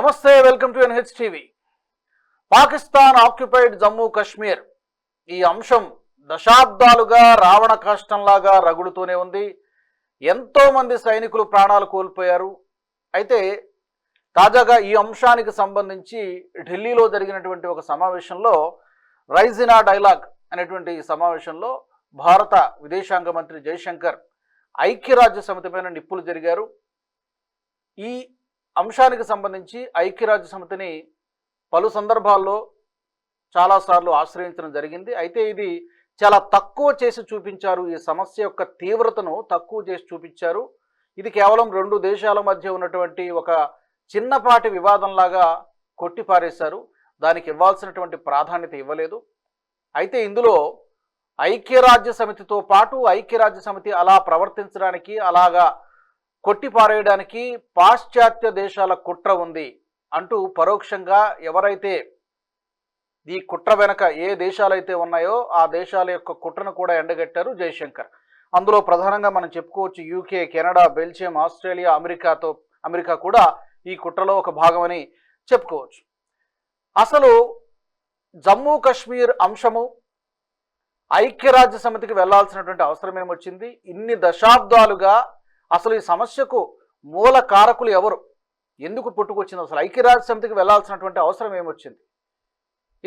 Namaste welcome to NH TV Pakistan occupied Jammu Kashmir ఈ అంశం దశాబ్దాలుగా రావణ కాష్టంలాగా రగులుతూనే ఉంది. ఎంతోమంది సైనికులు ప్రాణాలు కోల్పోయారు. అయితే తాజాగా ఈ అంశానికి సంబంధించి ఢిల్లీలో జరిగినటువంటి ఒక సమావేశంలో రైజినా డైలాగ్ అనేటువంటి ఈ సమావేశంలో భారత విదేశాంగ మంత్రి జైశంకర్ ఐక్యరాజ్య సమితి పైన నిప్పులు జరిగారు. ఈ అంశానికి సంబంధించి ఐక్యరాజ్య సమితిని పలు సందర్భాల్లో చాలాసార్లు ఆశ్రయించడం జరిగింది. అయితే ఇది చాలా తక్కువ చేసి చూపించారు. ఈ సమస్య యొక్క తీవ్రతను తక్కువ చేసి చూపించారు. ఇది కేవలం రెండు దేశాల మధ్య ఉన్నటువంటి ఒక చిన్నపాటి వివాదంలాగా కొట్టిపారేశారు. దానికి ఇవ్వాల్సినటువంటి ప్రాధాన్యత ఇవ్వలేదు. అయితే ఇందులో ఐక్యరాజ్య సమితితో పాటు ఐక్యరాజ్య సమితి అలా ప్రవర్తించడానికి అలాగా కొట్టిపారేయడానికి పాశ్చాత్య దేశాల కుట్ర ఉంది అంటూ పరోక్షంగా ఎవరైతే ఈ కుట్ర వెనక ఏ దేశాలైతే ఉన్నాయో ఆ దేశాల యొక్క కుట్రను కూడా ఎండగట్టారు జయశంకర్. అందులో ప్రధానంగా మనం చెప్పుకోవచ్చు యూకే కెనడా బెల్జియం ఆస్ట్రేలియా అమెరికాతో అమెరికా కూడా ఈ కుట్రలో ఒక భాగమని చెప్పుకోవచ్చు. అసలు జమ్మూ కాశ్మీర్ అంశము ఐక్యరాజ్య సమితికి వెళ్ళాల్సినటువంటి అవసరం ఏమొచ్చింది ఇన్ని దశాబ్దాలుగా అసలు ఈ సమస్యకు మూల కారకులు ఎవరు? ఎందుకు పుట్టుకొచ్చింది? అసలు ఐక్యరాజ్య సమితికి వెళ్ళాల్సినటువంటి అవసరం ఏమొచ్చింది?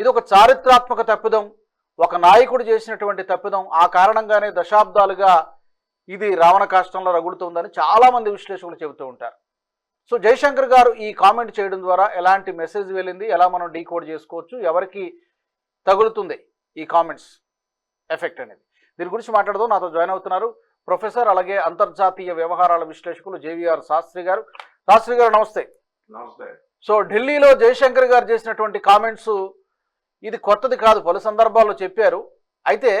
ఇది ఒక చారిత్రాత్మక తప్పిదం. ఒక నాయకుడు చేసినటువంటి తప్పిదం. ఆ కారణంగానే దశాబ్దాలుగా ఇది రావణ కాష్టంలో రగులుతుందని చాలామంది విశ్లేషకులు చెబుతూ ఉంటారు. సో జయశంకర్ గారు ఈ కామెంట్ చేయడం ద్వారా ఎలాంటి మెసేజ్ వెళ్ళింది? ఎలా మనం డీకోడ్ చేసుకోవచ్చు? ఎవరికి తగులుతుంది ఈ కామెంట్స్ ఎఫెక్ట్ అనేది? దీని గురించి మాట్లాడదాం. నాతో జాయిన్ అవుతున్నారు ప్రొఫెసర్ అలాగే అంతర్జాతీయ వ్యవహారాల విశ్లేషకులు జేవిఆర్ శాస్త్రి గారు. శాస్త్రి గారు నమస్తే. నమస్తే. సో ఢిల్లీలో జయశంకర్ గారు చేసినటువంటి కామెంట్స్ ఇది కొత్తది కాదు పలు సందర్భాల్లో చెప్పారు. అయితే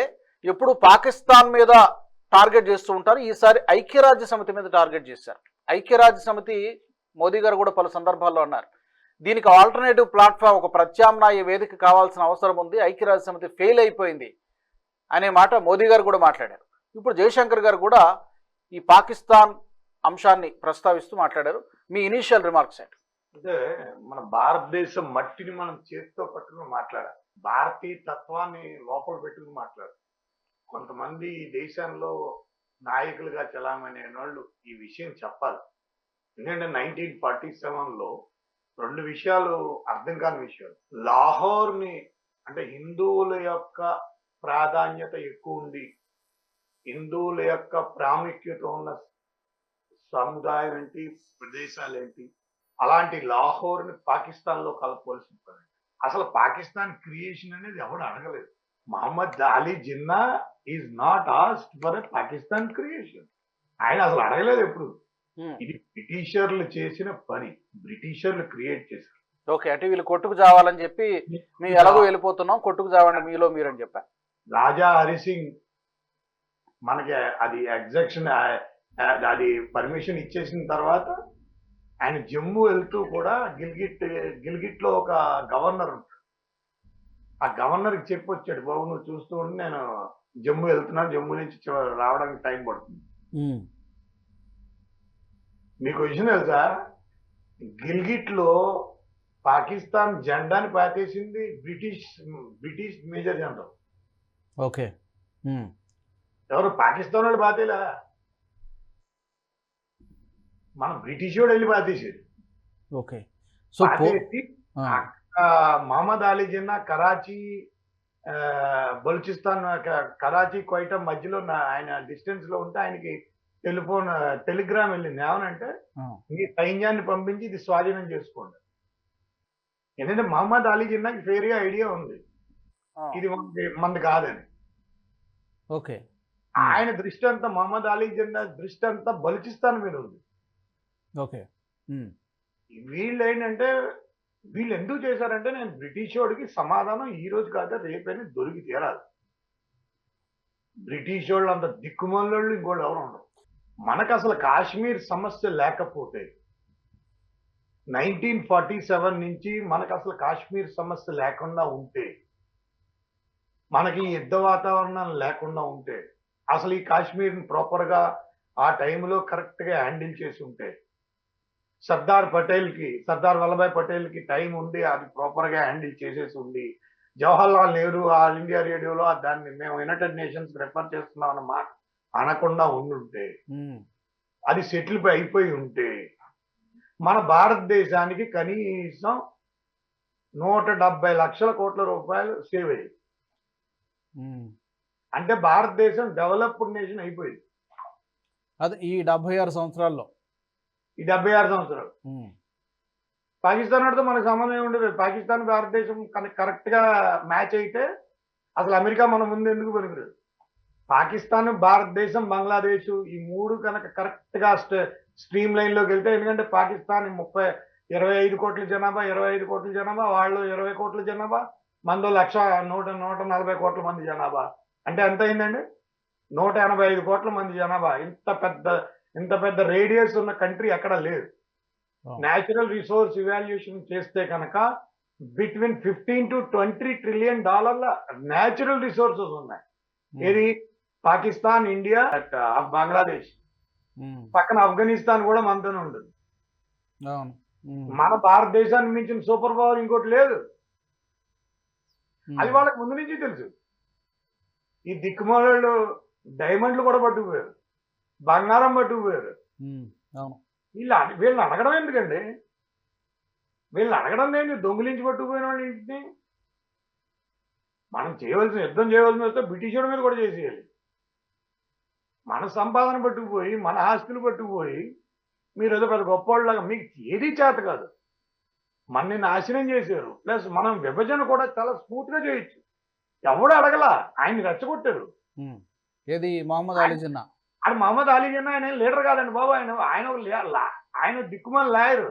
ఎప్పుడు పాకిస్తాన్ మీద టార్గెట్ చేస్తూ ఉంటారు. ఈసారి ఐక్యరాజ్య సమితి మీద టార్గెట్ చేశారు. ఐక్యరాజ్య సమితి మోదీ గారు కూడా పలు సందర్భాల్లో అన్నారు. దీనికి ఆల్టర్నేటివ్ ప్లాట్ఫామ్ ఒక ప్రత్యామ్నాయ వేదిక కావాల్సిన అవసరం ఉంది. ఐక్యరాజ్య సమితి ఫెయిల్ అయిపోయింది అనే మాట మోదీ గారు కూడా మాట్లాడారు. ఇప్పుడు జయశంకర్ గారు కూడా ఈ పాకిస్తాన్ అంశాన్ని ప్రస్తావిస్తూ మాట్లాడారు. మీ ఇనీషియల్ రిమార్క్స్ ఏంటి? అంటే మన భారతదేశం మట్టిని మనం చేతితో పట్టుకుని మాట్లాడాలి. భారతీయ తత్వాన్ని లోపల పెట్టుకుని మాట్లాడాలి. కొంతమంది ఈ దేశంలో నాయకులుగా చలామణి వాళ్ళు ఈ విషయం చెప్పాలి. ఎందుకంటే నైన్టీన్ ఫార్టీ సెవెన్లో రెండు విషయాలు అర్థం కాని విషయాలు. లాహోర్ని అంటే హిందువుల యొక్క ప్రాధాన్యత ఎక్కువ ఉంది హిందువుల యొక్క ప్రాముఖ్యత ఉన్న సముదాయం ఏంటి ప్రదేశాలు ఏంటి అలాంటి లాహోర్ని పాకిస్తాన్లో కలపవలసిన పని అసలు పాకిస్తాన్ క్రియేషన్ అనేది ఎవడు అడగలేదు. Mohammad Ali Jinnah is not asked for a Pakistan creation. ఆయన అసలు అడగలేదు ఎప్పుడు. ఇది బ్రిటిషర్లు చేసిన పని. బ్రిటిషర్లు క్రియేట్ చేశారు. ఓకే అంటే వీళ్ళు కొట్టుకు చావాలని చెప్పి మేము ఎలాగో వెళ్ళిపోతున్నాం కొట్టుకు చావండి మీలో మీరని చెప్పా. రాజా హరిసింగ్ మనకి అది ఎగ్జెక్షన్ అది పర్మిషన్ ఇచ్చేసిన తర్వాత ఆయన జమ్మూ వెళ్తూ కూడా గిల్గిట్ గిల్గిట్లో ఒక గవర్నర్ ఉంటాడు. ఆ గవర్నర్కి చెప్పి వచ్చాడు బాబు నువ్వు చూస్తూ ఉండి నేను జమ్మూ వెళ్తున్నాను జమ్మూ నుంచి రావడానికి టైం పడుతుంది. మీకు విషయం తెలుసా? గిల్గిట్లో పాకిస్తాన్ జెండాని పాతేసింది British British major general. Okay. ఎవరు పాకిస్తాన్ వాళ్ళు బాతేలా మన బ్రిటిష్ వాడు వెళ్ళి బాతేసేది ఓకే. సో మహమ్మద్ అలీ జిన్నా కరాచీ బలూచిస్తాన్ కరాచీ కోయిటా మధ్యలో ఆయన డిస్టెన్స్లో ఉంటే ఆయనకి టెలిఫోన్ టెలిగ్రామ్ వెళ్ళింది. ఏమనంటే మీ సైన్యాన్ని పంపించి ఇది స్వాధీనం చేసుకోండి. ఎందుకంటే మహమ్మద్ అలీ జిన్నాకి ఫేర్గా ఐడియా ఉంది. ఇది మనది కాదని. ఓకే. ఆయన దృష్టి అంతా మహమ్మద్ అలీ జిన్నా దృష్టి అంతా బలూచిస్తాన్ మీద ఉంది. ఓకే. వీళ్ళు ఏంటంటే వీళ్ళు ఎందుకు చేశారంటే నేను బ్రిటిష్ వాడికి సమాధానం ఈ రోజు కాక రేపైనా దొరికి తీరాలి. బ్రిటిష్ వాళ్ళు అంత దిక్కుమాలోళ్ళు ఇంకోళ్ళు ఎవరు ఉండరు. మనకు అసలు కాశ్మీర్ సమస్య లేకపోతే నైన్టీన్ ఫార్టీ సెవెన్ నుంచి మనకు అసలు కాశ్మీర్ సమస్య లేకుండా ఉంటే మనకి యుద్ధ వాతావరణం లేకుండా ఉంటే అసలు ఈ కాశ్మీర్ ప్రాపర్గా ఆ టైంలో కరెక్ట్గా హ్యాండిల్ చేసి ఉంటే సర్దార్ పటేల్కి సర్దార్ వల్లభాయ్ పటేల్కి టైం ఉంది అది ప్రాపర్గా హ్యాండిల్ చేసేసి ఉంది. జవహర్ లాల్ నెహ్రూ ఆల్ ఇండియా రేడియోలో దాన్ని మేము యునైటెడ్ నేషన్స్ రెఫర్ చేస్తున్నాం అన్న మాట అనకుండా ఉండుంటే అది సెటిల్ అయిపోయి ఉంటే మన భారతదేశానికి కనీసం నూట డెబ్బై లక్షల కోట్ల రూపాయలు సేవ్ అయ్యాయి. అంటే భారతదేశం డెవలప్డ్ నేషన్ అయిపోయింది. అదే ఈ డెబ్బై ఆరు సంవత్సరాల్లో. ఈ డెబ్బై ఆరు సంవత్సరాలు. పాకిస్తాన్ వాడితో మనకు సంబంధం ఉండదు. పాకిస్తాన్ భారతదేశం కరెక్ట్గా మ్యాచ్ అయితే అసలు అమెరికా మన ముందు ఎందుకు పనికిరాదు? పాకిస్తాన్ భారతదేశం బంగ్లాదేశ్ ఈ మూడు కనుక కరెక్ట్గా స్ట్రీమ్ లైన్లోకి వెళ్తే ఎందుకంటే పాకిస్తాన్ ముప్పై ఇరవై ఐదు కోట్ల జనాభా ఇరవై ఐదు కోట్ల జనాభా వాళ్ళు ఇరవై కోట్ల జనాభా మనదో లక్ష నూట నూట నలభై కోట్ల మంది జనాభా. అంటే ఎంత అయిందండి నూట ఎనభై ఐదు కోట్ల మంది జనాభా. ఇంత పెద్ద ఇంత పెద్ద రేడియస్ ఉన్న కంట్రీ ఎక్కడ లేదు. న్యాచురల్ రిసోర్స్ ఇవాల్యుయేషన్ చేస్తే కనుక between fifteen to twenty trillion డాలర్ల న్యాచురల్ రిసోర్సెస్ ఉన్నాయి. ఏది? పాకిస్తాన్ ఇండియా బంగ్లాదేశ్. పక్కన ఆఫ్ఘనిస్తాన్ కూడా మనతోనే ఉంటుంది. మన భారతదేశాన్ని మించిన సూపర్ పవర్ ఇంకోటి లేదు. అది వాళ్ళకి ముందు నుంచి తెలుసు. ఈ దిక్కుమాలు డైమండ్లు కూడా పట్టుకుపోయారు. బంగారం పట్టుకుపోయారు. వీళ్ళు వీళ్ళని అడగడం ఎందుకండి? వీళ్ళని అడగడం ఏంటి దొంగిలించి పట్టుకుపోయిన వాళ్ళ ఇంటిని? మనం చేయవలసిన యుద్ధం చేయవలసిన వస్తే బ్రిటిష్ వాడి మీద కూడా చేసేయాలి. మన సంపాదన పట్టుకుపోయి మన ఆస్తులు పట్టుకుపోయి మీరు ఏదో పెద్ద గొప్పవాళ్ళలాగా మీకు ఏది చేత కాదు. మనని నాశనం చేశారు. ప్లస్ మనం విభజన కూడా చాలా స్మూత్గా చేయొచ్చు. ఎవడు అడగలా. ఆయన్ని రెచ్చగొట్టారు. ఏది మొహమ్మద్ అలీ జిన్నా? ఆయన మహమ్మద్ అలీ జిన్నా ఆయన లీడర్ కాదండి బాబు. ఆయన ఆయన ఆయన దిక్కుమాల లాయరు.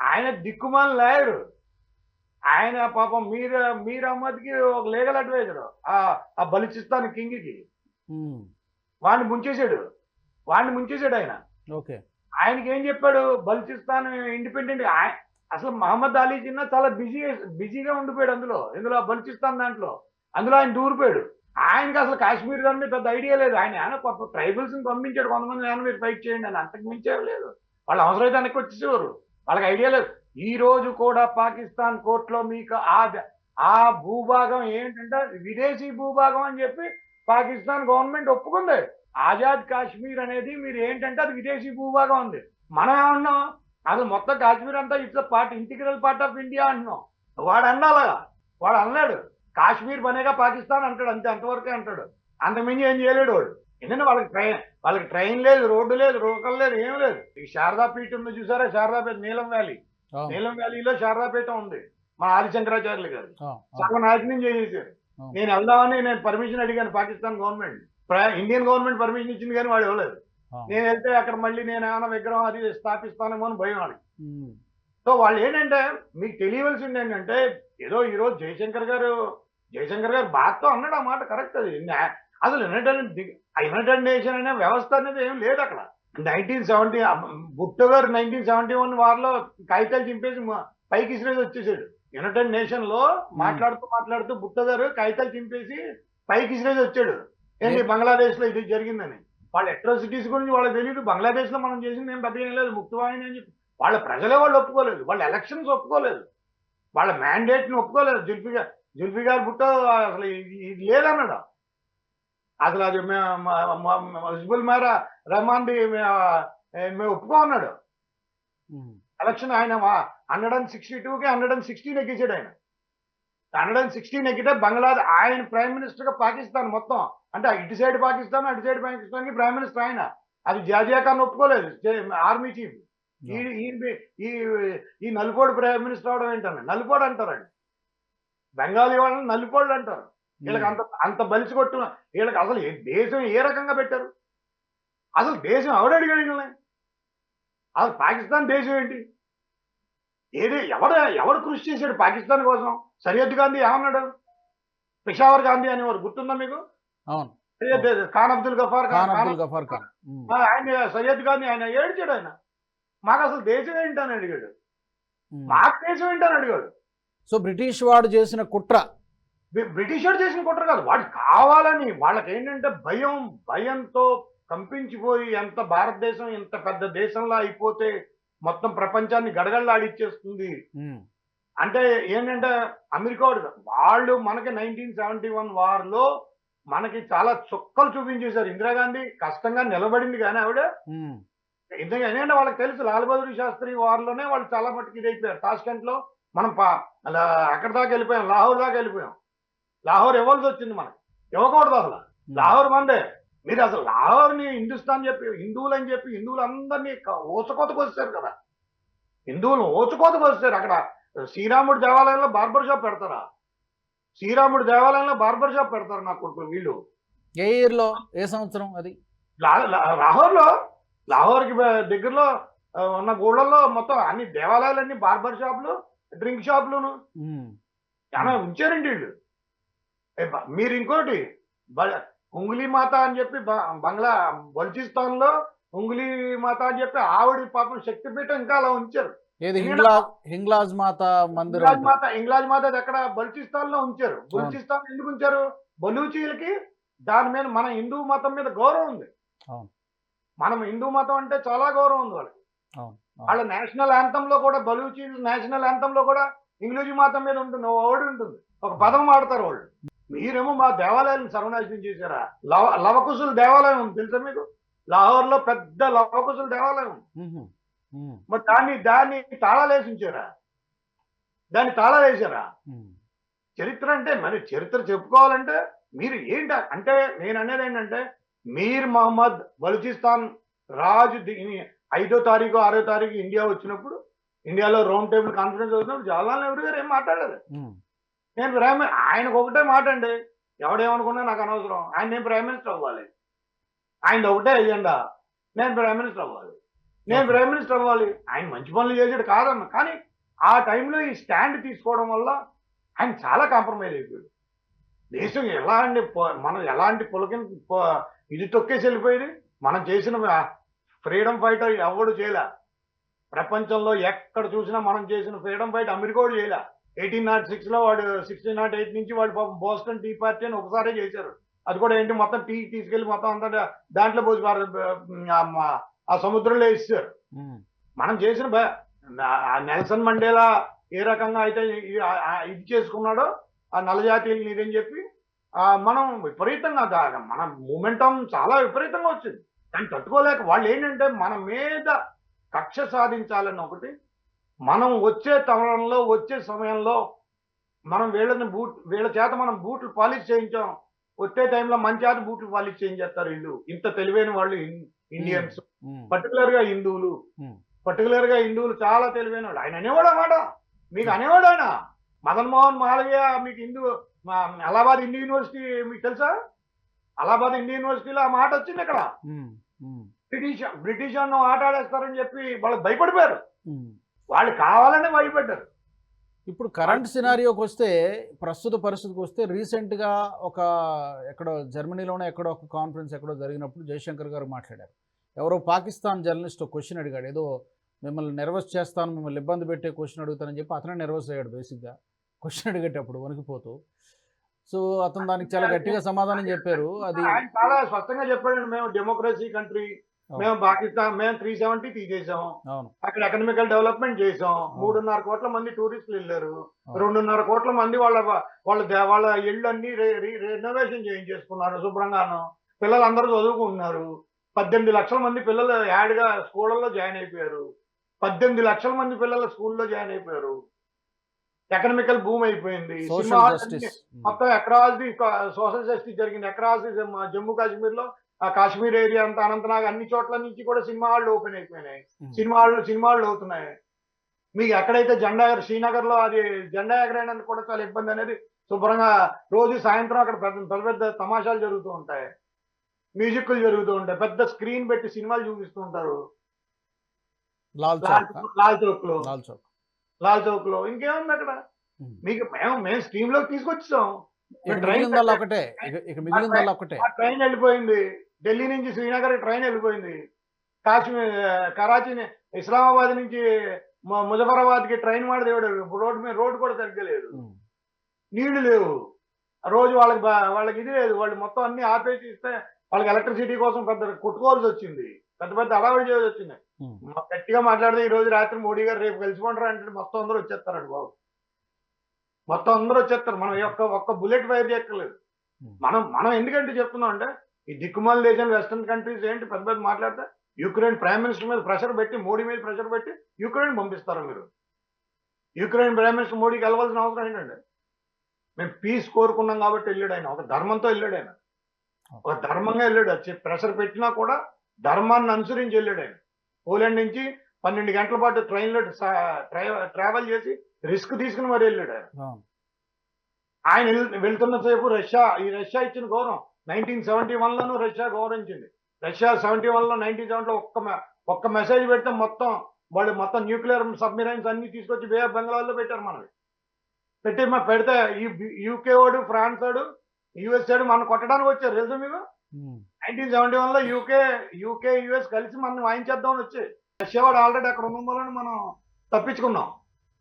ఆయన దిక్కుమాల లాయరు. ఆయన పాపం మీర్ మీర్ అహ్మద్కి ఒక లీగల్ అడ్వైజర్. ఆ బలిచిస్తాన్ కింగ్కి. ఉమ్, వాడిని ముంచేశాడు. వాడిని ముంచేశాడు ఆయన. ఓకే. ఆయనకి ఏం చెప్పాడు? బలిచిస్తాన్ ఇండిపెండెంట్. అసలు మహమ్మద్ అలీ జిన్నా చాలా బిజీ బిజీగా ఉండిపోయాడు అందులో. ఇందులో బలిచిస్తాన్ దాంట్లో. అందులో ఆయన దూరిపోయాడు. ఆయనకి అసలు కాశ్మీర్ దాని మీద పెద్ద ఐడియా లేదు. ఆయన ఆయన ట్రైబల్స్ని పంపించాడు. కొంతమంది నేను మీరు ఫైట్ చేయండి అని అంతకు మించే లేదు. వాళ్ళు అవసరమైతే వెనక్కి వచ్చేసేవారు. వాళ్ళకి ఐడియా లేదు. ఈ రోజు కూడా పాకిస్తాన్ కోర్టులో మీకు ఆ ఆ భూభాగం ఏంటంటే విదేశీ భూభాగం అని చెప్పి పాకిస్తాన్ గవర్నమెంట్ ఒప్పుకుంది. ఆజాద్ కాశ్మీర్ అనేది మీరు ఏంటంటే అది విదేశీ భూభాగం ఉంది. మనం ఏమన్నాం అసలు మొత్తం కాశ్మీర్ అంతా it's part integral part of India అంటున్నాం. వాడు అన్నాలా వాడు అన్నాడు కాశ్మీర్ బనేగా పాకిస్తాన్ అంటాడు అంతే అంతవరకే అంటాడు. అంతకుమించి ఏం చేయలేడు వాడు. ఎందుకంటే వాళ్ళకి ట్రైన్ వాళ్ళకి ట్రైన్ లేదు రోడ్డు లేదు రోకలు లేదు ఏం లేదు. ఈ శారదాపీఠ ఉంది చూసారా? శారదాపేట నీలం వ్యాలీ. నీలం వ్యాలీలో శారదాపేట ఉంది. మా ఆదిశంకరాచార్యులు గారు. సగం నాశనం చేసేసారు. నేను వెళ్దామని నేను పర్మిషన్ అడిగాను Pakistan government. Indian government permission ఇచ్చింది కానీ వాడు ఇవ్వలేదు. నేను వెళ్తే అక్కడ మళ్ళీ నేను ఏమైనా విగ్రహం అది స్థాపిస్తానేమో అని భయం ఉమ్, సో వాళ్ళు ఏంటంటే మీకు తెలియవలసింది ఏంటంటే ఏదో ఈరోజు జయశంకర్ గారు జయశంకర్ గారు బాధతో అన్నాడు ఆ మాట కరెక్ట్ అది. అసలు యునైటెడ్ యునైటెడ్ నేషన్ అనే వ్యవస్థ అనేది ఏం లేదు అక్కడ. నైన్టీన్ సెవెంటీ బుట్ట గారు నైన్టీన్ సెవెంటీ వన్ వారిలో కాగితాలు చింపేసి పైకి ఇసిరేసి వచ్చేసాడు. యునైటెడ్ నేషన్లో మాట్లాడుతూ మాట్లాడుతూ బుట్ట గారు కాగితాలు చింపేసి పైకి ఇసిరేసి వచ్చాడు. ఏంటి బంగ్లాదేశ్లో ఇది జరిగిందని? వాళ్ళ అట్రాసిటీస్ గురించి వాళ్ళకి తెలియదు బంగ్లాదేశ్లో మనం చేసింది ఏం పెద్దగా లేదు. ముక్తవాహిని అని చెప్పి. వాళ్ళ ప్రజలే వాళ్ళు ఒప్పుకోలేదు. వాళ్ళ ఎలక్షన్స్ ఒప్పుకోలేదు. వాళ్ళ మ్యాండేట్ని ఒప్పుకోలేదు. జుల్ఫిగార్ జుల్ఫిగార్ బుట్టో అసలు ఇది లేదన్నాడు. అసలు అది హిజ్బుల్ మేరా రెహమాన్ మేము ఒప్పుకోమన్నాడు. ఉమ్, ఎలక్షన్ ఆయన హండ్రెడ్ అండ్ సిక్స్టీ టూకి హండ్రెడ్ అండ్ సిక్స్టీన్ ఎక్కించాడు ఆయన. హండ్రెడ్ అండ్ సిక్స్టీన్ ఎక్కితే బంగ్లాదేశ్ ఆయన ప్రైమ్ మినిస్టర్గా పాకిస్తాన్ మొత్తం. అంటే ఇటు సైడ్ పాకిస్తాన్ అటు సైడ్ పాకిస్తాన్కి ప్రైమ్ మినిస్టర్ ఆయన. అది జాజియా ఖాన్ ఒప్పుకోలేదు ఆర్మీ చీఫ్. ఈ ఈ- నలుకోడు ప్రైమ్ మినిస్టర్ అవడం ఏంటన్న? నలుకోడు అంటారండి బెంగాలీ వాళ్ళని నలుకోళ్ళు అంటారు. వీళ్ళకి అంత అంత బలిసి కొట్టు వీళ్ళకి అసలు ఏ- దేశం ఏ రకంగా పెట్టారు? అసలు దేశం ఎవడు అడిగాడు వీళ్ళని? అసలు పాకిస్తాన్ దేశం ఏంటి? ఏది ఎవడు ఎవడు కృషి చేశాడు పాకిస్తాన్ కోసం? సరిహద్దు గాంధీ ఏమన్నాడు? పెషావర్ గాంధీ అనేవారు గుర్తుందా మీకు? అవును. ఖాన్ అబ్దుల్ గఫార్ ఖాన్ అబ్దుల్ గఫార్ ఖాన్. ఆయన సయ్యద్ గాంధీ ఆయన ఏడ్చాడు ఆయన. మాకు అసలు దేశం ఏంటని అడిగాడు. మాకు దేశం ఏంటని అడిగాడు. సో బ్రిటిష్ వాడు చేసిన కుట్ర. బ్రి- బ్రిటిష్ వాడు చేసిన కుట్ర కాదు. వాడు కావాలని వాళ్ళకి ఏంటంటే భయం భయంతో కంపించిపోయి ఎంత భారతదేశం ఇంత పెద్ద దేశంలో అయిపోతే మొత్తం ప్రపంచాన్ని గడగడలాడిచ్చేస్తుంది. అంటే ఏంటంటే అమెరికా వాడు వాళ్ళు మనకి నైన్టీన్ సెవెంటీ వన్ వార్లో మనకి చాలా చుక్కలు చూపించేశారు. ఇందిరాగాంధీ కష్టంగా నిలబడింది కానీ ఆవిడ ఎందుకంటే వాళ్ళకి తెలుసు లాల్ బహదూర్ శాస్త్రి వార్లోనే వాళ్ళు చాలా మట్టుకు ఇదైపోయారు. టాస్కెంట్లో మనం పా- అలా అక్కడ దాకా వెళ్ళిపోయాం లాహోర్ దాకా వెళ్ళిపోయాం. లాహోర్ ఇవ్వాల్సి వచ్చింది మనకి? ఇవ్వకూడదు అసలు. లాహోర్ మందే. మీరు అసలు లాహోర్ని హిందుస్థాన్ చెప్పి హిందువులు అని చెప్పి హిందువులందరినీ క- ఊచకోతకు వచ్చారు కదా. హిందువులు ఊచకోతకు వచ్చారు అక్కడ శ్రీరాముడి దేవాలయంలో బార్బర్ షాప్ పెడతారా? శ్రీరాముడి దేవాలయంలో బార్బర్ షాప్ పెడతారు నా వీళ్ళు? ఏ ఇయర్లో? ఏ సంవత్సరం అది? లాహోర్లో? లాహోర్కి దగ్గరలో ఉన్న గూళ్ళల్లో మొత్తం అన్ని దేవాలయాలన్నీ బార్బర్ షాపులు డ్రింక్ షాపులును? ఉమ్, చాలా ఉంచారండి వీళ్ళు. మీరు ఇంకోటి ఉంగులీ మాత అని చెప్పి బంగ్లా బల్చిస్తాన్లో ఉంగులీ మాత అని చెప్పి ఆవిడ పాపం శక్తిపీఠం ఇంకా అలా ఉంచారు. హింగ్లాజ్ మాత మందిరం. మాత ఇంగ్లాజ్ మాత ఎక్కడ? బల్చిస్తాన్లో ఉంచారు బల్చిస్తాన్ ఎందుకు ఉంచారు? బలూచీలకి దాని మీద మన హిందూ మతం మీద గౌరవం ఉంది. మనం హిందూ మతం అంటే చాలా గౌరవం ఉంది వాళ్ళకి. వాళ్ళ నేషనల్లో కూడా బలూచి నేషనల్లో కూడా ఇంగ్లీష్ మాతం మీద ఉంటుంది వర్డ్ ఉంటుంది. ఒక పదం వాడతారు వాళ్ళు. మీరేమో మా దేవాలయాలను సర్వనాశనం చేశారా? లవ లవకుశుల దేవాలయం ఉంది తెలుసా మీకు? లాహోర్లో పెద్ద లవకుశుల దేవాలయం మరి దాన్ని దాన్ని తాళాలేసి ఉంచారా దాన్ని తాళాలేసారా చరిత్ర అంటే మరి చరిత్ర చెప్పుకోవాలంటే మీరు ఏంట? అంటే నేను అనేది ఏంటంటే మీర్ మహమ్మద్ బలూచిస్తాన్ రాజు దీని ఐదో తారీఖు ఆరో తారీఖు ఇండియా వచ్చినప్పుడు ఇండియాలో రౌండ్ టేబుల్ కాన్ఫరెన్స్ అవుతున్నప్పుడు జవహర్లాల్ నెహ్రూ గారు ఏం మాట్లాడలేదు. నేను ప్రైమ్ ఆయనకు ఒకటే మాట అండి. ఎవడేమనుకున్నా నాకు అనవసరం. ఆయన నేను ప్రైమ్ మినిస్టర్ అవ్వాలి. ఆయన ఒకటే ఎజెండా నేను ప్రైమ్ మినిస్టర్ అవ్వాలి. నేను ప్రైమ్ మినిస్టర్ అవ్వాలి. ఆయన మంచి పనులు చేసాడు కాదన్న. కానీ ఆ టైంలో ఈ స్టాండ్ తీసుకోవడం వల్ల ఆయన చాలా కాంప్రమైజ్ అయిపోయాడు. దేశం ఎలా అండి మనం ఎలాంటి పులకిన ఇది తొక్కేసి వెళ్ళిపోయింది. మనం చేసిన ఫ్రీడమ్ ఫైటర్ ఎవడు చేయలే? ప్రపంచంలో ఎక్కడ చూసినా మనం చేసిన ఫ్రీడమ్ ఫైట్ అమెరికా వాడు చేయలే. ఎయిటీన్ నాట్ సిక్స్లో వాడు సిక్స్టీన్ నాట్ ఎయిట్ నుంచి వాడు పాపం బోస్టన్ టీ పార్టీ అని ఒకసారే చేశారు. అది కూడా ఏంటి? మొత్తం టీ తీసుకెళ్ళి మొత్తం అంతా దాంట్లో పోసి వారు, ఆ, సముద్రంలో ఇస్తారు ఉమ్, మనం చేసిన నెల్సన్ మండేలా ఏ రకంగా అయితే ఇది చేసుకున్నాడో ఆ నల్లజాతీయులు ఇదని చెప్పి మనం విపరీతంగా మన మూమెంటం చాలా విపరీతంగా వచ్చింది. కానీ తట్టుకోలేక వాళ్ళు ఏంటంటే మన మీద కక్ష సాధించాలని ఒకటి మనం వచ్చే తరుణంలో వచ్చే సమయంలో మనం వీళ్ళని బూట్ వీళ్ళ చేత మనం బూట్లు పాలిష్ చేయించాం. వచ్చే టైంలో మన చేత బూట్లు పాలిష్ చేయించేస్తారు వీళ్ళు ఇంత తెలివైన వాళ్ళు ఇండియన్స్. పర్టికులర్గా హిందువులు. పర్టికులర్గా హిందువులు చాలా తెలివైన వాళ్ళు. ఆయన అనేవాడు అన్నమాట. మీకు అనేవాడు ఆయన. మదన్ మోహన్ మాలవ్య మీకు హిందూ అలహాబాద్ హిందూ యూనివర్సిటీ మీకు తెలుసా? అలహాబాద్ హిందూ యూనివర్సిటీలో ఆ మాట వచ్చింది ఇక్కడ. బ్రిటిష్ బ్రిటిష్ అన్న ఆట ఆడేస్తారని చెప్పి వాళ్ళు భయపడిపోయారు. వాళ్ళు కావాలని భయపడ్డారు. ఇప్పుడు కరెంట్ సినారియోకి వస్తే ప్రస్తుత పరిస్థితికి వస్తే రీసెంట్గా ఒక ఎక్కడో జర్మనీలోనే ఎక్కడో ఒక కాన్ఫరెన్స్ ఎక్కడో జరిగినప్పుడు జయశంకర్ గారు మాట్లాడారు. ఎవరో పాకిస్తాన్ జర్నలిస్ట్ ఒక క్వశ్చన్ అడిగాడు. ఏదో మిమ్మల్ని నెర్వస్ చేస్తాను మిమ్మల్ని ఇబ్బంది పెట్టే క్వశ్చన్ అడుగుతానని చెప్పి అతనే నెర్వస్ అయ్యాడు బేసిక్గా క్వశ్చన్ అడిగేటప్పుడు వణికిపోతూ సో అతను దానికి చాలా గట్టిగా సమాధానం చెప్పారు. అది ఆయన చాలా స్పష్టంగా చెప్పాడు మేము డెమోక్రసీ కంట్రీ మేము పాకిస్తాన్ మేము త్రీ సెవెంటీ తీసేసాం అక్కడ ఎకనామికల్ డెవలప్మెంట్ చేసాం మూడున్నర కోట్ల మంది టూరిస్టులు వెళ్ళారు. రెండున్నర కోట్ల మంది వాళ్ళ వాళ్ళ వాళ్ళ ఇళ్ళు అన్ని రెనోవేషన్ చేయించేసుకున్నారు శుభ్రంగాను. పిల్లలందరూ చదువుకుంటున్నారు. పద్దెనిమిది లక్షల మంది పిల్లలు యాడ్గా స్కూళ్ళల్లో జాయిన్ అయిపోయారు. పద్దెనిమిది లక్షల మంది పిల్లలు స్కూల్లో జాయిన్ అయిపోయారు. ఎకనామికల్ భూమి అయిపోయింది. అన్ని- మొత్తం ది సోషల్ జస్టిస్ జరిగింది. ది జమ్మూ కాశ్మీర్లో ఆ కాశ్మీర్ ఏరియా అంతా అనంతనాగ్ అన్ని చోట్ల నుంచి కూడా సినిమా హాళ్ళు ఓపెన్ అయిపోయినాయి. సినిమా హాళ్ళు సినిమా హాళ్ళు అవుతున్నాయి. మీకు ఎక్కడైతే జెండా శ్రీనగర్లో అది జెండా ఎగరేయడానికి కూడా చాలా ఇబ్బంది అనేది శుభ్రంగా రోజు సాయంత్రం అక్కడ పెద్ద పెద్ద పెద్ద తమాషాలు జరుగుతూ ఉంటాయి. మ్యూజిక్లు జరుగుతూ ఉంటాయి. పెద్ద స్క్రీన్ పెట్టి సినిమాలు చూపిస్తూ ఉంటారు. లాల్ చౌక్లో లాల్ చౌక్లో ఇంకేముంది అక్కడ. మీకు మేము మేము స్కీమ్లోకి తీసుకొచ్చాం. ట్రైన్ వెళ్ళిపోయింది. ఢిల్లీ నుంచి శ్రీనగర్ ట్రైన్ వెళ్ళిపోయింది. కాశ్మీర్ కరాచీ ఇస్లామాబాద్ నుంచి ముజఫరాబాద్కి ట్రైన్ మాట దేవుడు రోడ్డు మీద రోడ్డు కూడా సరిగ్గా లేదు. ఉమ్. నీళ్ళు లేవు. రోజు వాళ్ళకి వాళ్ళకి ఇది లేదు. వాళ్ళు మొత్తం అన్ని ఆపేసి ఇస్తే వాళ్ళకి ఎలక్ట్రిసిటీ కోసం పెద్ద కొట్టుకోవాల్సి వచ్చింది. పెద్ద పెద్ద అడావిడి చేసి వచ్చింది. గట్టిగా మాట్లాడితే ఈ రోజు రాత్రి మోడీ గారు రేపు కలిసిపోంటారు అంటే మొత్తం అందరూ వచ్చేస్తారండి బాబు. మొత్తం అందరూ వచ్చేస్తారు. మనం ఒక్క ఒక్క బుల్లెట్ ఫైర్ చేయక్కర్లేదు. మనం మనం ఎందుకంటే చెప్తున్నాం అంటే ఈ దిక్కుమాల దేశాలు వెస్టర్న్ కంట్రీస్ ఏంటి? పెద్ద పెద్ద మాట్లాడితే యుక్రెయిన్ ప్రైమ్ మినిస్టర్ మీద ప్రెషర్ పెట్టి మోడీ మీద ప్రెషర్ పెట్టి యుక్రెయిన్ పంపిస్తారు మీరు? యుక్రెయిన్ ప్రైమ్ మినిస్టర్ మోడీకి వెళ్ళవలసిన అవసరం ఏంటండి? మేము పీస్ కోరుకున్నాం కాబట్టి వెళ్ళాడు ఆయన. ఒక ధర్మంతో వెళ్ళాడు ఆయన. ఒక ధర్మంగా వెళ్ళాడు. ప్రెషర్ పెట్టినా కూడా ధర్మాన్ని అనుసరించి వెళ్ళాడు ఆయన. పోలాండ్ నుంచి పన్నెండు గంటల పాటు ట్రైన్లో ట్రావెల్ చేసి రిస్క్ తీసుకుని మరి వెళ్ళాడు ఆయన. వెళ్తున్న సేపు రష్యా ఈ రష్యా ఇచ్చిన గౌరవం నైన్టీన్ సెవెంటీ లోను రష్యా గౌరవించింది రష్యా సెవెంటీ లో నైన్టీన్ సెవెంటీ ఒక్క ఒక్క మెసేజ్ పెడితే మొత్తం వాళ్ళు మొత్తం న్యూక్లియర్ సబ్మిరైన్స్ అన్ని తీసుకొచ్చి బే ఆఫ్ బెంగాల్లో పెట్టారు మనవి పెట్టి మా పెడితే ఈ యూకే వాడు ఫ్రాన్స్ వాడు యుఎస్ వాడు మనం కొట్టడానికి వచ్చారు. తెలుసా మీకు. నైన్టీన్ సెవెంటీ వన్లో యూకే యూకే యుఎస్ కలిసి మనం వాయించేద్దామని వచ్చి రష్యా వాడు ఆల్రెడీ అక్కడ ఉన్న వల్ల మనం తప్పించుకున్నాం.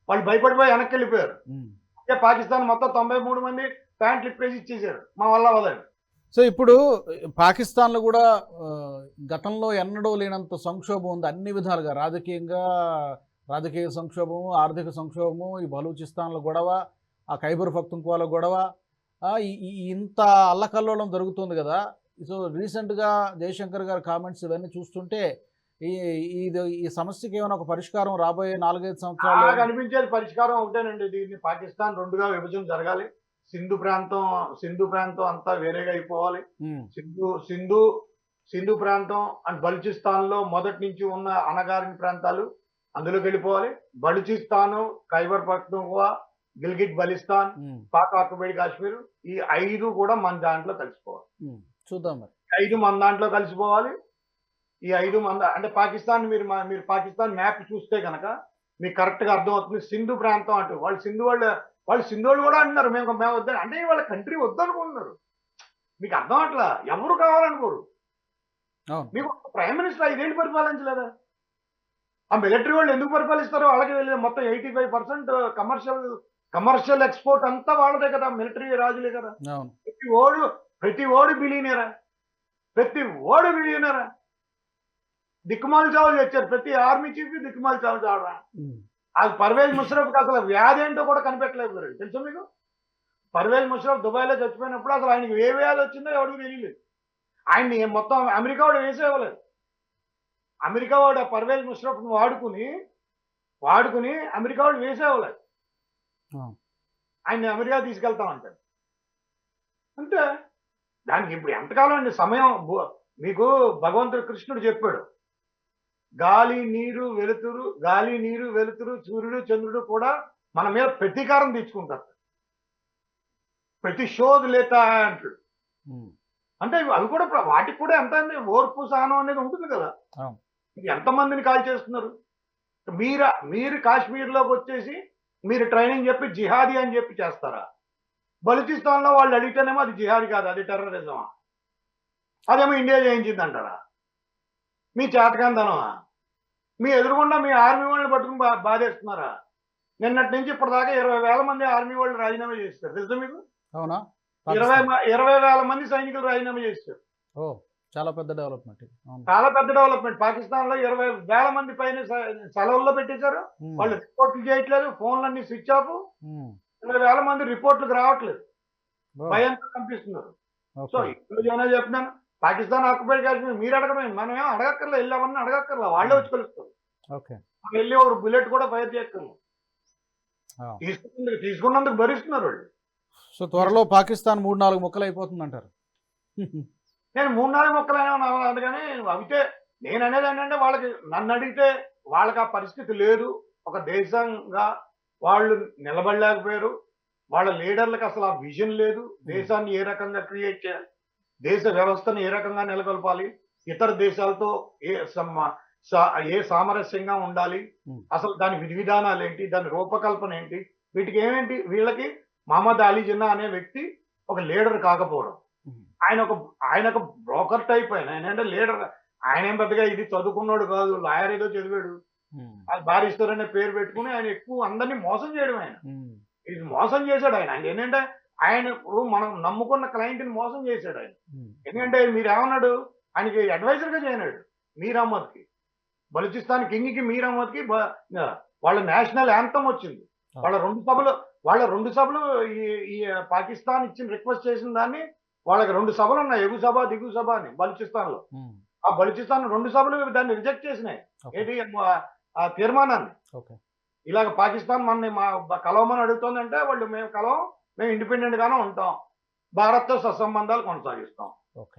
వాళ్ళు భయపడిపోయి వెనక్కి వెళ్ళిపోయారు. అంటే పాకిస్తాన్ మొత్తం తొంభై మూడు మంది ప్యాంట్లు ఇప్పేసి ఇచ్చేసారు. మా వల్ల వదండి సో ఇప్పుడు పాకిస్తాన్లో కూడా గతంలో ఎన్నడూ లేనంత సంక్షోభం ఉంది అన్ని విధాలుగా. రాజకీయంగా రాజకీయ సంక్షోభము ఆర్థిక సంక్షోభము ఈ బలూచిస్తాన్ల గొడవ ఆ ఖైబర్ పఖ్తుంక్వాల గొడవ ఇంత అల్లకల్లోలం జరుగుతుంది కదా. సో రీసెంట్గా జయశంకర్ గారి కామెంట్స్ ఇవన్నీ చూస్తుంటే ఈ ఇది ఈ సమస్యకి ఏమైనా ఒక పరిష్కారం రాబోయే నాలుగైదు సంవత్సరాలు అనిపించేది పరిష్కారం ఒకటేనండి. దీన్ని పాకిస్తాన్ రెండుగా విభజన జరగాలి. సింధు ప్రాంతం సింధు ప్రాంతం అంతా వేరేగా అయిపోవాలి. సింధు సింధు సింధు ప్రాంతం అండ్ బలుచిస్తాన్లో మొదటి నుంచి ఉన్న అనగారిన ప్రాంతాలు అందులోకి వెళ్ళిపోవాలి. బలుచిస్తాను ఖైబర్ పఖ్తూన్ఖ్వా గిల్గిట్ బలిస్తాన్ పాక్ ఆక్యుపైడ్ కాశ్మీర్ ఈ ఐదు కూడా మన దాంట్లో కలిసిపోవాలి. చూద్దాం మరి. ఐదు మన దాంట్లో కలిసిపోవాలి. ఈ ఐదు మంద అంటే పాకిస్తాన్ మీరు మీరు పాకిస్తాన్ మ్యాప్ చూస్తే కనుక మీకు కరెక్ట్గా అర్థం అవుతుంది సింధు ప్రాంతం అంటూ వాళ్ళు సింధు వాళ్ళు వాళ్ళు సింధు వాళ్ళు కూడా అంటున్నారు. మేము మేము వద్దని అంటే వాళ్ళ కంట్రీ వద్దనుకుంటున్నారు. మీకు అర్థం అట్లా? ఎవరు కావాలనుకోరు? మీకు ప్రైమ్ మినిస్టర్ ఐదేళ్ళు పరిపాలించలేదా? ఆ మిలిటరీ వాళ్ళు ఎందుకు పరిపాలిస్తారో వాళ్ళకి తెలియదు. మొత్తం eighty five percent commercial commercial export అంతా వాళ్ళదే కదా. మిలిటరీ రాజులే కదా. అవును. ప్రతి ఓడు బిలియనరా ప్రతి ఓడు బిలియనరా దిక్కుమాలు చావులు తెచ్చారు. ప్రతి ఆర్మీ చీఫ్ దిక్కుమాలు చావులు చావరా? అది పర్వేజ్ ముషరఫ్కి అసలు వ్యాధి ఏంటో కూడా కనిపెట్టలేకపోయారు తెలుసా మీకు? పర్వేజ్ ముషరఫ్ దుబాయ్లో చచ్చిపోయినప్పుడు అసలు ఆయనకి ఏ వ్యాధి వచ్చిందో ఎవరికి తెలియలేదు. ఆయన్ని మొత్తం అమెరికా వాడు వేసేవ్వలేదు అమెరికా వాడు ఆ పర్వేజ్ ముషరఫ్ని వాడుకుని వాడుకుని అమెరికా వాడు వేసేవ్వలేదు. ఆయన్ని అమెరికా తీసుకెళ్తామంటారు అంటే దానికి ఇప్పుడు ఎంతకాలం అండి సమయం? మీకు భగవంతుడు కృష్ణుడు చెప్పాడు. గాలి నీరు వెలుతురు గాలి నీరు వెలుతురు సూర్యుడు చంద్రుడు కూడా మన మీద ప్రతీకారం తెచ్చుకుంటారు. ప్రతిశోధ లేత అంటాడు. అంటే అవి కూడా వాటికి కూడా ఎంత ఓర్పు సహనం అనేది ఉంటుంది కదా. ఎంతమందిని కాల్ చేస్తున్నారు? మీరా మీరు కాశ్మీర్లోకి వచ్చేసి మీరు ట్రైనింగ్ చెప్పి జిహాదీ అని చెప్పి చేస్తారా? బలూచిస్తాన్లో వాళ్ళు అడిగితేనేమో అది జిహాదీ కాదు అది టెర్రరిజమా? అదేమో ఇండియా చేయించింది అంటారా మీ చేతకందనమా? మీ ఎదురుగుండా మీ ఆర్మీ వాళ్ళని పట్టుకుని బా బాధేస్తున్నారా? నిన్నటి నుంచి ఇప్పటిదాకా ఇరవై వేల మంది ఆర్మీ వాళ్ళు రాజీనామా చేస్తారు తెలుసా మీకు? అవునా? ఇరవై ఇరవై వేల మంది సైనికులు రాజీనామా చేస్తారు ఓ చాలా పెద్ద డెవలప్మెంట్ చాలా పెద్ద డెవలప్మెంట్. పాకిస్తాన్లో ఇరవై వేల మంది పైన సెలవుల్లో పెట్టేశారు. వాళ్ళు రిపోర్ట్లు చేయట్లేదు. ఫోన్లన్నీ స్విచ్ ఆఫ్. ఇరవై వేల మంది రిపోర్ట్లకు రావట్లేదు. భయంతో కనిపిస్తున్నారు. సో. ఇప్పుడు ఏమైనా చెప్తున్నాను? పాకిస్తాన్ ఆక్యుపైడ్ కాశ్మీర్ మీరు అడగమే మనం ఏం అడగక్కర్లే వెళ్ళామని అడగక్కర్లా వాళ్ళే వచ్చి కలుస్తారు. వెళ్ళి ఒక బుల్లెట్ కూడా ఫైర్ చేయక్కర్లేదు. తీసుకున్నందుకు తీసుకున్నందుకు భరిస్తున్నారు వాళ్ళు. సో త్వరలో పాకిస్తాన్ మూడు నాలుగు ముక్కలు అయిపోతుంది అంటారు నేను మూడు నాలుగు మొక్కలు అయినా అందుకని అవితే నేను అనేది ఏంటంటే వాళ్ళకి నన్ను అడిగితే వాళ్ళకి ఆ పరిస్థితి లేదు. ఒక దేశంగా వాళ్ళు నిలబడలేకపోయారు. వాళ్ళ లీడర్లకు అసలు ఆ విజన్ లేదు. దేశాన్ని ఏ రకంగా క్రియేట్ చేయాలి దేశ వ్యవస్థను ఏ రకంగా నెలకొల్పాలి? ఇతర దేశాలతో ఏ ఏ సామరస్యంగా ఉండాలి. అసలు దాని విధి విధానాలు ఏంటి? దాని రూపకల్పన ఏంటి? వీటికి ఏమేంటి? వీళ్ళకి మహమ్మద్ అలీ జిన్నా అనే వ్యక్తి ఒక లీడర్ కాకపోవడం. ఆయన ఒక ఆయన ఒక బ్రోకర్ టైప్ ఆయన. ఆయన అంటే లీడర్. ఆయన ఏం పెద్దగా ఇది చదువుకున్నాడు కాదు. లాయర్ ఏదో చదివాడు. అది బారిస్టర్ అనే పేరు పెట్టుకుని ఆయన ఎక్కువ అందరినీ మోసం చేయడం ఆయన. ఇది మోసం చేశాడు ఆయన. ఆయన ఏంటంటే ఆయన ఇప్పుడు మనం నమ్ముకున్న క్లయింట్ని మోసం చేశాడు ఆయన. ఎందుకంటే మీరు ఏమన్నాడు? ఆయనకి అడ్వైజర్గా చేయనాడు మీర్ అహ్మద్కి. బలూచిస్తాన్ కింగ్కి మీర్ అహ్మద్కి వాళ్ళ నేషనల్ యాంథమ్ వచ్చింది. వాళ్ళ రెండు సభలు వాళ్ళ రెండు సభలు ఈ పాకిస్తాన్ ఇచ్చిన రిక్వెస్ట్ చేసిన దాన్ని వాళ్ళకి రెండు సభలు ఉన్నాయి. ఎగు సభ దిగు సభ అని బలూచిస్తాన్లో ఆ బలూచిస్తాన్ రెండు సభలు దాన్ని రిజెక్ట్ చేసినాయి. ఏంటి? ఆ- తీర్మానాన్ని. ఇలాగ పాకిస్తాన్ మనని మా కలవమని అడుగుతుందంటే వాళ్ళు మేము కలవం మేము ఇండిపెండెంట్ గానే ఉంటాం. భారత్తో సత్సంబంధాలు కొనసాగిస్తాం.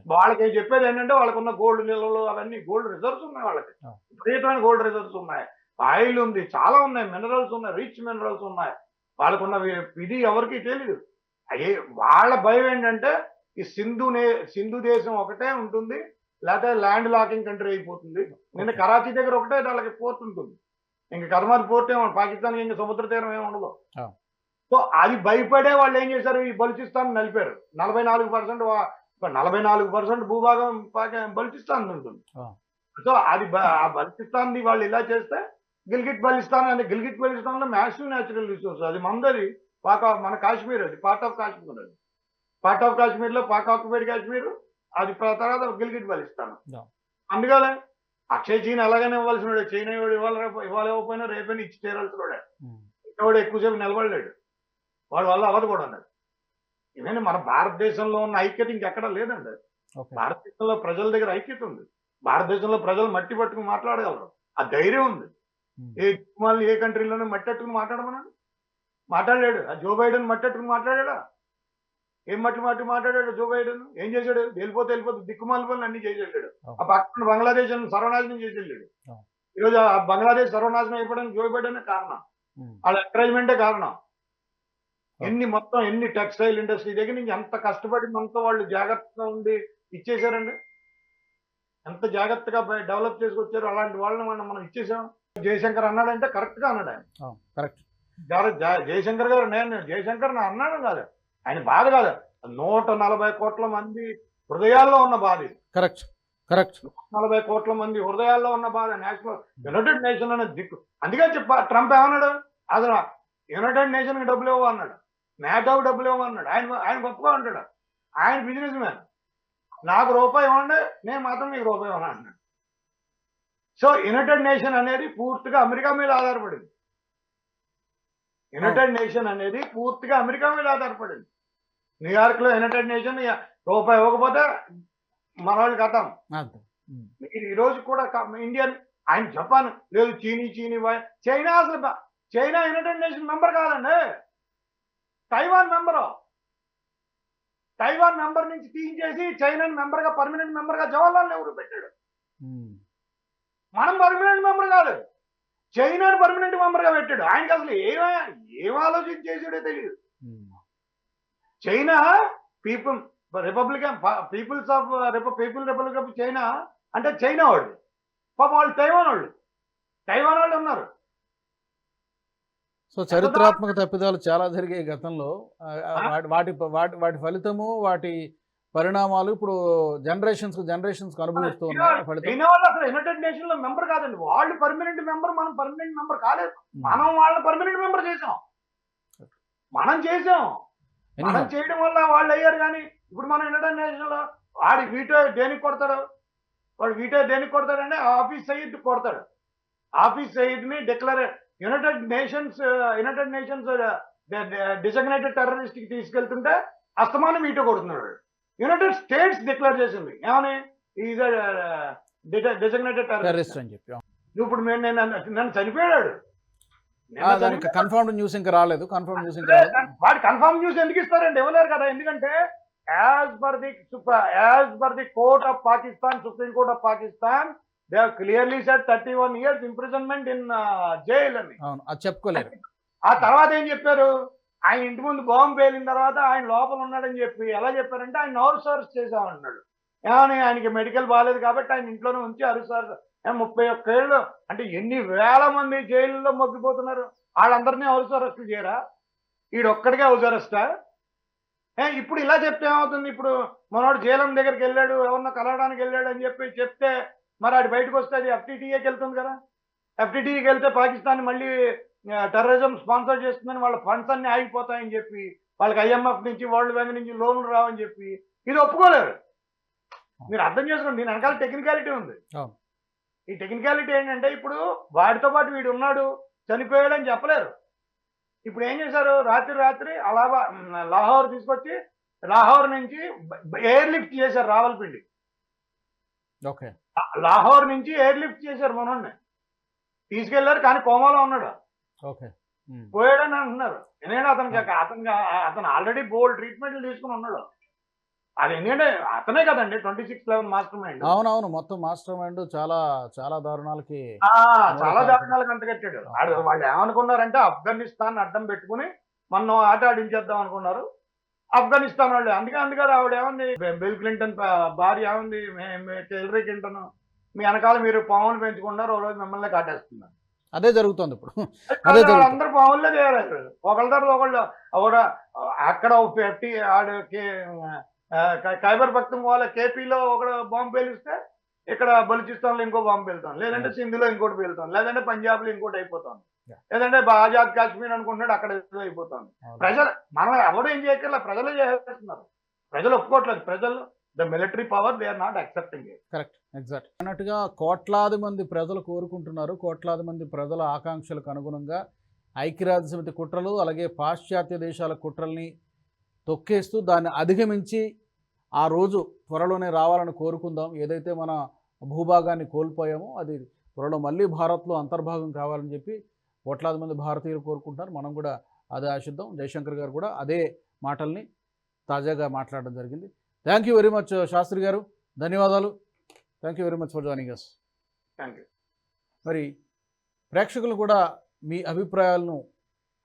వాళ్ళకి ఏం చెప్పేది ఏంటంటే వాళ్ళకు ఉన్న గోల్డ్ నిల్వలు అవన్నీ గోల్డ్ రిజర్వ్స్ ఉన్నాయి వాళ్ళకి. విపరీతమైన గోల్డ్ రిజర్వ్స్ ఉన్నాయి. ఆయిల్ ఉంది చాలా ఉన్నాయి మినరల్స్ ఉన్నాయి రిచ్ మినరల్స్ ఉన్నాయి. వాళ్ళకున్న ఇది ఎవరికి తెలియదు అయ్యే వాళ్ళ భయం ఏంటంటే ఈ సింధు నే సింధు దేశం ఒకటే ఉంటుంది లేకపోతే ల్యాండ్ లాకింగ్ కంట్రీ అయిపోతుంది. నిన్న. కరాచీ దగ్గర ఒకటే వాళ్ళకి పోర్ట్ ఉంటుంది. ఇంకా కర్మాది పోర్ట్ ఏమో పాకిస్తాన్ ఇంకా సముద్ర తీరం ఏమి ఉండదు. సో అది భయపడే వాళ్ళు ఏం చేశారు? ఈ బలుచిస్తాన్ నలిపారు. నలభై నాలుగు పర్సెంట్ నలభై నాలుగు పర్సెంట్ భూభాగం పాకి- బలుచిస్తాన్ ఉంటుంది. సో అది ఆ బలుచిస్తాన్ వాళ్ళు ఇలా చేస్తే గిల్గిట్ బలిస్తాన్ అంటే గిల్గిట్ బలిస్తాన్లో మ్యాసివ్ న్యాచురల్ రిసోర్స్ అది మందది. పాక మన కాశ్మీర్ అది. పార్ట్ ఆఫ్ కాశ్మీర్ అది. పార్ట్ ఆఫ్ కాశ్మీర్లో పాక్ ఆక్యుపైడ్ కాశ్మీర్ అది తర్వాత గిల్గిట్ బలిస్తాన్. Yeah. అందుకనే అక్షయ్ చీన్ ఎలాగైనా ఇవ్వాల్సిన వాడే చైనా వాడు ఇవాళ రేపు ఇవాళ ఇవ్వకపోయినా రేపైనా ఇచ్చి తీరాల్సిన వాడే వాడు ఎక్కువసేపు నిలబడలేడు. వాడు వల్ల అవ్వదు కూడా అన్నాడు. ఇవన్నీ మన భారతదేశంలో ఉన్న ఐక్యత ఇంకెక్కడా లేదండి. భారతదేశంలో ప్రజల దగ్గర ఐక్యత ఉంది. భారతదేశంలో ప్రజలు మట్టి పట్టుకుని మాట్లాడగలరు. ఆ ధైర్యం ఉంది. ఏ ఏ కంట్రీలోనూ మట్టి పట్టుకుని మాట్లాడమన్నాడు? మాట్లాడలేడు. ఆ జో బైడెన్ మట్టి పట్టుకుని మాట్లాడాడా? ఏం మట్టి మట్టి మాట్లాడాడు జో బైడెన్? ఏం చేశాడు? వెళ్ళిపోతే వెళ్ళిపోతే దిక్కుమాల పనులు అన్ని చేసి వెళ్ళాడు. ఆ పక్కన బంగ్లాదేశ్ సర్వనాశనం చేసి వెళ్ళాడు. ఈరోజు ఆ బంగ్లాదేశ్ సర్వనాశనం అయిపోవడానికి జో బైడెన్ కారణం. వాళ్ళ ఎంకరేజ్మెంటే కారణం. ఎన్ని మొత్తం ఎన్ని టెక్స్టైల్ ఇండస్ట్రీ దగ్గర నుంచి ఎంత కష్టపడి మనతో వాళ్ళు జాగ్రత్తగా ఉండి ఇచ్చేసారండి ఎంత జాగ్రత్తగా డెవలప్ చేసుకొచ్చారు అలాంటి వాళ్ళని మనం మనం ఇచ్చేసాం జయశంకర్ అన్నాడంటే కరెక్ట్గా అన్నాడు ఆయన. కరెక్ట్ జయశంకర్ గారు నేను జయశంకర్ నా అన్నాను కాదు. ఆయన బాధ కాదు. నూట నలభై కోట్ల మంది హృదయాల్లో ఉన్న బాధ. Correct correct. నలభై కోట్ల మంది హృదయాల్లో ఉన్న బాధ. నేషనల్ యునైటెడ్ నేషన్ అనే దిక్కు. అందుకే చెప్ప ట్రంప్ ఏమన్నాడు? అసలు యునైటెడ్ నేషన్కి డబ్బులు ఇవ్వ అన్నాడు. నాటోకి డబ్బులు ఇవ్వ అన్నాడు. ఆయన ఆయన గొప్పగా అంటాడు ఆయన బిజినెస్ మ్యాన్ నాకు రూపాయి ఇవ్వండి నేను మాత్రం మీకు రూపాయి ఇవ్వను అన్నాడు. సో యునైటెడ్ నేషన్ అనేది పూర్తిగా అమెరికా మీద ఆధారపడింది. యునైటెడ్ నేషన్ అనేది పూర్తిగా అమెరికా మీద ఆధారపడింది. న్యూయార్క్లో యునైటెడ్ నేషన్ రూపాయి ఇవ్వకపోతే మన వాళ్ళు కథం మీరు ఈ రోజు కూడా ఇండియన్ ఆయన జపాన్ లేదు చీనీ చీనీ చైనా అసలు చైనా యునైటెడ్ నేషన్ మెంబర్ కాదండి. Taiwan member. తైవాన్ మెంబర్ నుంచి తీయించేసి చైనా మెంబర్గా పర్మనెంట్ మెంబర్గా జవహర్లాల్ నెహ్రూ పెట్టాడు. మనం పర్మనెంట్ మెంబర్ కాదు. చైనాని పర్మనెంట్ మెంబర్గా పెట్టాడు. ఆయనకి అసలు ఏమ ఏం ఆలోచన చేసాడో తెలియదు China People Republican People's of People Republic of China అంటే చైనా వాళ్ళు. పాపం వాళ్ళు తైవాన్ వాళ్ళు. తైవాన్ వాళ్ళు ఉన్నారు. సో చరిత్రాత్మక తప్పిదాలు చాలా జరిగాయి గతంలో? వాటి వాటి వాటి ఫలితము వాటి పరిణామాలు ఇప్పుడు జనరేషన్స్ జనరేషన్స్ అనుభవిస్తూ చైనా వాళ్ళు అసలు యునైటెడ్ నేషన్లో మెంబర్ కాదండి. వాళ్ళు పర్మనెంట్ మెంబర్ మనం పర్మనెంట్ మెంబర్ కాలేదు. మనం వాళ్ళని పర్మనెంట్ మెంబర్ చేసాం. మనం చేసాం. మనం చేయడం వల్ల వాళ్ళు అయ్యారు కానీ ఇప్పుడు మనం యునైటెడ్ నేషన్లో వాడి వీటో దేనికి కొడతాడు? వాడు వీటో దేనికి కొడతాడంటే ఆఫీస్ సయ్యద్ కొడతాడు. Hafiz సయ్యద్ని declare United Nations United Nations designated టెర్రరిస్ట్కి తీసుకెళ్తుంటే అస్తమానం వీటో కొడుతున్నాడు. యునైటెడ్ స్టేట్స్ డిక్లేర్ చేసింది. ఏమని? Is designated terrorist. అని చెప్పి ఇప్పుడు నేను నేను నన్ను చనిపోయాడు. దానికి కన్ఫర్మ్డ్ న్యూస్ ఇంకా రాలేదు కన్ఫర్మ్ న్యూస్ ఇంకా వాడు కన్ఫర్మ్ న్యూస్ ఎందుకు ఇస్తారండి ఇవ్వలేరు కదా ఎందుకంటే as per the as per the Court of Pakistan Supreme Court of Pakistan they clearly set thirty one years imprisonment in jail అని. అవును అది చెప్పుకోలేరు. ఆ తర్వాత ఏం చెప్పారు? ఆయన ఇంటి ముందు బాంబు పేలిన తర్వాత ఆయన లోపల ఉన్నాడని చెప్పి ఎలా చెప్పారంటే ఆయన నోరు సర్చ్ చేసామన్నాడు ఏమని ఆయనకి మెడికల్ బాగాలేదు కాబట్టి ఆయన ఇంట్లోనే ఉంచి అరుసారు ముప్పై ఒక్క ఏళ్ళు. అంటే ఎన్ని వేల మంది జైల్లో మొగ్గిపోతున్నారు? వాళ్ళందరినీ హౌస్ అరెస్ట్ చేయరా? ఈడొక్కడికే హౌస్ అరెస్టా? ఏ ఇప్పుడు ఇలా చెప్తే ఏమవుతుంది? ఇప్పుడు మనోడు జైలం దగ్గరికి వెళ్ళాడు ఎవరినో కలవడానికి వెళ్ళాడు అని చెప్పి చెప్తే మరి ఆడి బయటకు వస్తే అది ఎఫ్టీటీఏకి వెళ్తుంది కదా? ఎఫ్టీటీఏకి వెళ్తే పాకిస్తాన్ మళ్ళీ టెర్రరిజం స్పాన్సర్ చేస్తుందని వాళ్ళ ఫండ్స్ అన్ని ఆగిపోతాయని చెప్పి వాళ్ళకి ఐఎంఎఫ్ నుంచి వరల్డ్ బ్యాంక్ నుంచి లోన్లు రావని చెప్పి ఇది ఒప్పుకోలేరు. మీరు అర్థం చేసుకోండి దీని వెనకాల టెక్నికాలిటీ ఉంది. ఈ టెక్నికాలిటీ ఏంటంటే ఇప్పుడు వాడితో పాటు వీడు ఉన్నాడు చనిపోయాడని చెప్పలేరు. ఇప్పుడు ఏం చేశారు? రాత్రి రాత్రి అలాబా లాహోర్ తీసుకొచ్చి లాహోర్ నుంచి ఎయిర్ లిఫ్ట్ చేశారు రావల్పిండి. ఓకే. లాహోర్ నుంచి ఎయిర్ లిఫ్ట్ చేశారు మనోడిని. తీసుకెళ్ళారు కానీ కోమాలో ఉన్నాడు. ఓకే. పోయాడని అంటున్నారు. ఎందుకంటే అతనికి అతనికి అతను ఆల్రెడీ బోల్డ్ ట్రీట్మెంట్లు తీసుకుని ఉన్నాడు. అది ఎందుకంటే అతనే కదండి twenty six eleven master mind. అవునవును మొత్తం మాస్టర్ మైండ్ చాలా చాలా దారుణాలకి చాలా దారుణాలకు అంతకట్టాడు వాళ్ళు ఏమనుకున్నారంటే ఆఫ్ఘనిస్తాన్ అడ్డం పెట్టుకుని మనం ఆట ఆడించేద్దాం అనుకున్నారు. ఆఫ్ఘనిస్తాన్ వాళ్ళు అందుకే అందుకే ఆవిడ ఏమంది బిల్ క్లింటన్ భార్య ఏమంది హిల్లరీ క్లింటన్ మీ వెనకాల మీరు పావులు పెంచుకున్నారు ఓ రోజు మిమ్మల్ని కాటేస్తున్నారు. అదే జరుగుతోంది ఇప్పుడు. అదే. అందరు పావులే చేరారు. ఒకళ్ళ తర్వాత ఒకళ్ళు అక్కడ ఫిఫ్టీ ఆడు కే- ఆ, ఖై- ఖైబర్ పఖ్తూన్ వాళ్ళ కేపీలో ఒక బాంబు పేలిస్తే ఇక్కడ బలూచిస్తాన్లో ఇంకో బాంబు పేలుతాం. లేదంటే సింధులో ఇంకోటి పేలుతాం. లేదంటే పంజాబ్లో ఇంకోటి అయిపోతాం. లేదంటే ఆజాద్ కాశ్మీర్ అనుకుంటున్నాడు అక్కడ అయిపోతుంది అవును. ప్రజలు మనం ఎవరు ఏం చేయక్కర్లే ప్రజలే చేస్తున్నారు. ప్రజలు ఒప్పుకోవట్లేదు. ప్రజలు the military power they are not accepting correct. Exact. అన్నట్టుగా కోట్లాది మంది ప్రజలు కోరుకుంటున్నారు. కోట్లాది మంది ప్రజల ఆకాంక్షలకు అనుగుణంగా ఐక్యరాజ్య సమితి కుట్రలు అలాగే పాశ్చాత్య దేశాల కుట్రల్ని తొక్కేస్తూ దాన్ని అధిగమించి ఆ రోజు త్వరలోనే రావాలని కోరుకుందాం. ఏదైతే మన భూభాగాన్ని కోల్పోయామో అది త్వరలో మళ్ళీ భారత్లో అంతర్భాగం కావాలని చెప్పి కోట్లాది మంది భారతీయులు కోరుకుంటున్నారు. మనం కూడా అదే ఆశిద్దాం. జయశంకర్ గారు కూడా అదే మాటల్ని తాజాగా మాట్లాడడం జరిగింది. Thank you very much Shastri garu. ధన్యవాదాలు. Thank you very much for joining us thank you. మరి ప్రేక్షకులు కూడా మీ అభిప్రాయాలను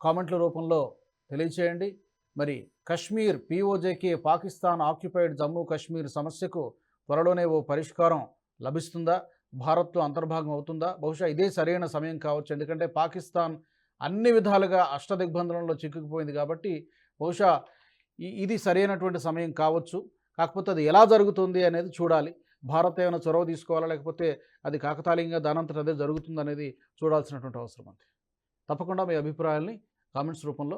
కామెంట్ల రూపంలో తెలియచేయండి. మరి కశ్మీర్ పీఓజేకే పాకిస్తాన్ ఆక్యుపైడ్ జమ్మూ కాశ్మీర్ సమస్యకు త్వరలోనే ఓ పరిష్కారం లభిస్తుందా? భారత్తో అంతర్భాగం అవుతుందా? బహుశా ఇదే సరైన సమయం కావచ్చు. ఎందుకంటే పాకిస్తాన్ అన్ని విధాలుగా అష్టదిగ్బంధనంలో చిక్కుకుపోయింది కాబట్టి బహుశా ఇది సరైనటువంటి సమయం కావచ్చు. కాకపోతే అది ఎలా జరుగుతుంది అనేది చూడాలి. భారత్ ఏమైనా చొరవ తీసుకోవాలా? లేకపోతే అది కాకతాళీయంగా దానంతట అదే జరుగుతుంది అనేది చూడాల్సినటువంటి అవసరం ఉంది తప్పకుండా మీ అభిప్రాయాల్ని కామెంట్స్ రూపంలో